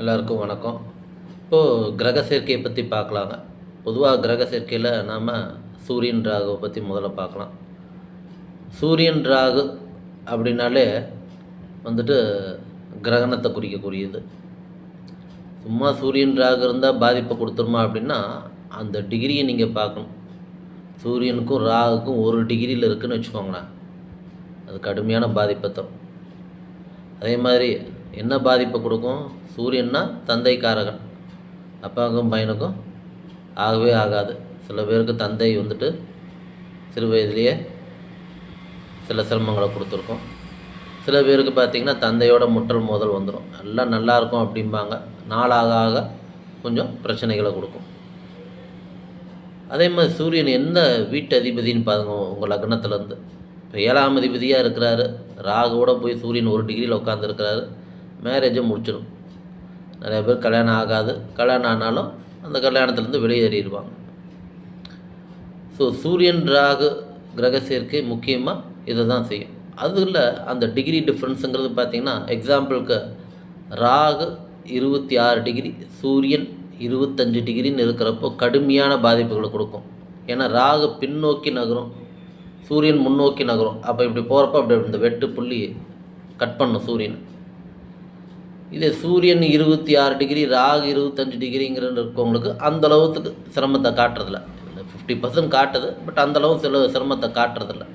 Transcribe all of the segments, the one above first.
எல்லாருக்கும் வணக்கம். இப்போது கிரக சேர்க்கையை பற்றி பார்க்கலாங்க. பொதுவாக கிரக சேர்க்கையில் நாம் சூரியன் ராகுவை பற்றி முதல்ல பார்க்கலாம். சூரியன் ராகு அப்படின்னாலே வந்துட்டு கிரகணத்தை குறிக்கக்கூடியது. சும்மா சூரியன் ராகு இருந்தால் பாதிப்பை கொடுத்துருமா அப்படின்னா அந்த டிகிரியை நீங்கள் பார்க்கணும். சூரியனுக்கும் ராகுக்கும் ஒரு டிகிரியில் இருக்குதுன்னு வச்சுக்கோங்களேன். அது கடுமையான பாதிப்பை அதே மாதிரி என்ன பாதிப்பை கொடுக்கும்? சூரியன்னா தந்தை காரகன் அப்பாவுக்கும் பையனுக்கும் ஆகவே ஆகாது. சில பேருக்கு தந்தை வந்துட்டு சிறு வயதிலேயே சில சிரமங்களை கொடுத்துருக்கோம். சில பேருக்கு பார்த்திங்கன்னா தந்தையோட முற்றல் மோதல் வந்துடும் எல்லாம் நல்லாயிருக்கும் அப்படிம்பாங்க. நாளாக ஆக கொஞ்சம் பிரச்சனைகளை கொடுக்கும். அதே மாதிரி சூரியன் எந்த வீட்டு அதிபதின்னு பாருங்க உங்கள் லக்னத்துலேருந்து. இப்போ ஏழாம் அதிபதியாக இருக்கிறாரு. ராகுவோட போய் சூரியன் ஒரு டிகிரியில் உட்காந்துருக்கிறாரு மேரேஜை முடிச்சிடும் நிறைய பேர் கல்யாணம் ஆகாது. கல்யாணம் ஆனாலும் அந்த கல்யாணத்துலேருந்து வெளியேறிடுவாங்க. ஸோ சூரியன் ராகு கிரக சேர்க்கை முக்கியமாக இதை தான் செய்யும். அதில் அந்த டிகிரி டிஃப்ரென்ஸுங்கிறது பார்த்திங்கன்னா எக்ஸாம்பிளுக்கு ராகு இருபத்தி ஆறு டிகிரி சூரியன் இருபத்தஞ்சு டிகிரின்னு இருக்கிறப்போ கடுமையான பாதிப்புகளை கொடுக்கும். ஏன்னா ராகு பின்னோக்கி நகரும். சூரியன் முன்னோக்கி நகரும். அப்போ இப்படி போகிறப்ப அப்படி இந்த வெட்டு புள்ளி கட் பண்ணும் சூரியன். இதே சூரியன் இருபத்தி ஆறு டிகிரி ராகு இருபத்தஞ்சு டிகிரிங்கிற இருக்கவங்களுக்கு அந்த அளவுக்கு சிரமத்தை காட்டுறதில்ல. இந்த ஃபிஃப்டி பர்சன்ட் காட்டுது பட் அந்தளவு சில சிரமத்தை காட்டுறதில்ல.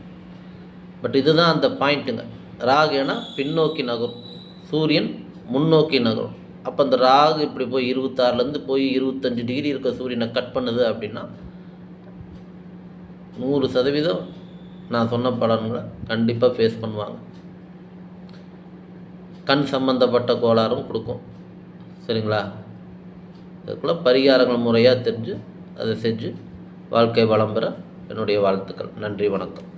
பட் இதுதான் அந்த பாயிண்ட்டுங்க ராகு ஏன்னா பின்னோக்கி நகரும். சூரியன் முன்னோக்கி நகரும். அப்போ அந்த ராகு இப்படி போய் இருபத்தாறுலேருந்து போய் இருபத்தஞ்சு டிகிரி இருக்க சூரியனை கட் பண்ணுது அப்படின்னா நூறு சதவீதம் நான் சொன்ன பலன்களை கண்டிப்பாக ஃபேஸ் பண்ணுவாங்க. கண் சம்மந்தப்பட்ட கோளாறும் கொடுக்கும். சரிங்களா? இதுக்குள்ள பரிகாரங்கள் முறையாக தெரிஞ்சு அதை செஞ்சு வாழ்க்கை வளம் பெற என்னுடைய வாழ்த்துக்கள். நன்றி வணக்கம்.